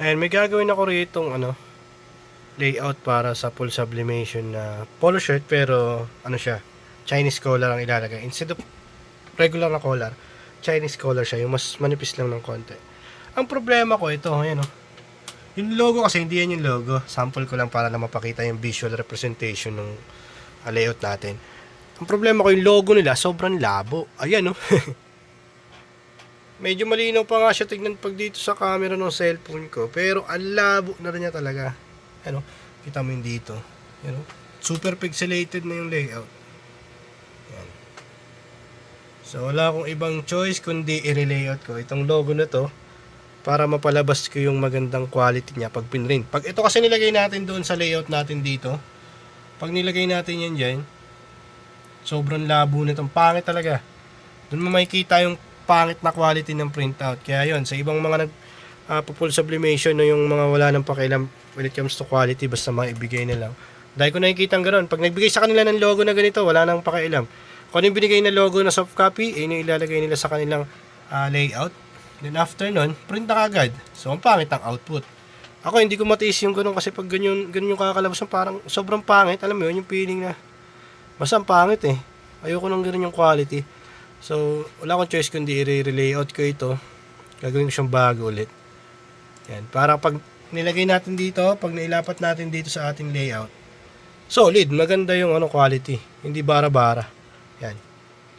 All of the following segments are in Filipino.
Ayan, may gagawin ako rito ano, layout para sa full sublimation na polo shirt pero ano siya, Chinese collar ang ilalagay. Instead of regular na collar, Chinese collar siya, yung mas manipis lang ng konti. Ang problema ko ito, ayan oh. Yung logo kasi hindi yan yung logo. Sample ko lang para na mapakita yung visual representation ng uh, layout natin. Ang problema ko yung logo nila sobrang labo. Ayan oh. Medyo malinaw pa nga siya tignan pag dito sa camera ng cellphone ko. Pero ang labo na rin niya talaga. Ano, kita mo yung dito. Ano, super pixelated na yung layout. Yan. So wala akong ibang choice kundi i-layout ko itong logo na to para mapalabas ko yung magandang quality niya pag pinrint. Pag ito kasi nilagay natin doon sa layout natin dito, pag nilagay natin yan dyan, sobrang labo nitong pangit talaga. Doon mo makikita yung pangit na quality ng printout. Kaya yon sa ibang mga nag uh, full sublimation no yung mga wala nang pakialam when it comes to quality basta maibigay na lang. Dahil ko nakikita ng ganoon, pag nagbigay sa kanila ng logo na ganito, wala nang pakialam. Kung ano yung binigay na logo na soft copy, eh, yun ilalagay nila sa kanilang ah, layout. Then after nun, print na kagad. So, ang pangit ang output. Ako, hindi ko matiis yung ganun kasi pag ganyan, ganyan yung kakalabas, parang sobrang pangit. Alam mo yun, yung feeling na, basta ang pangit eh. Ayoko nang ganun yung quality. So, wala akong choice kundi i-layout ko ito. Gagawin ko siyang bago ulit. Yan. Para pag nilagay natin dito, pag nailapat natin dito sa ating layout, solid, maganda yung ano quality. Hindi bara-bara. Yan.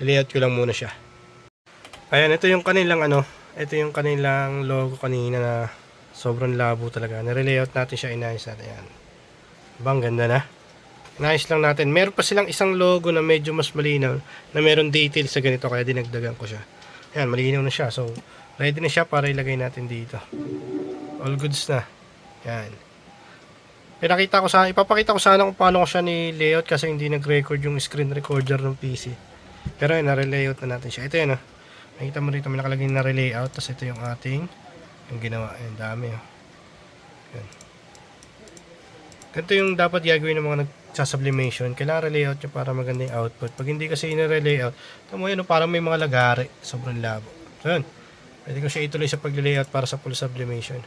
Layout ko lang muna siya. Ayan, ito yung kanilang ano, ito yung kanilang logo kanina na sobrang labo talaga. Nare-layout natin siya, inayos natin. Ayan. Bang ganda na. Inayos lang natin. Meron pa silang isang logo na medyo mas malinaw na meron details sa ganito kaya dinagdagan ko siya. Ayan, malinaw na siya. So, ready na siya para ilagay natin dito. All goods na. Yan. Pinakita ko sana, ipapakita ko sana kung paano ko siya ni layout kasi hindi nag-record yung screen recorder ng PC. Pero yun, nare-layout na natin siya. Ito yun, oh. Nakita mo rito, may nakalagay na re-layout. Tapos ito yung ating, yung ginawa. Ayun, dami, oh. Yan. Ganito yung dapat gagawin ng mga nagsasublimation. Kailangan re-layout nyo para maganda yung output. Pag hindi kasi ina-re-layout, ito mo yun, parang may mga lagari. Sobrang labo. So yun, pwede ko siya ituloy sa pag-layout para sa full sublimation.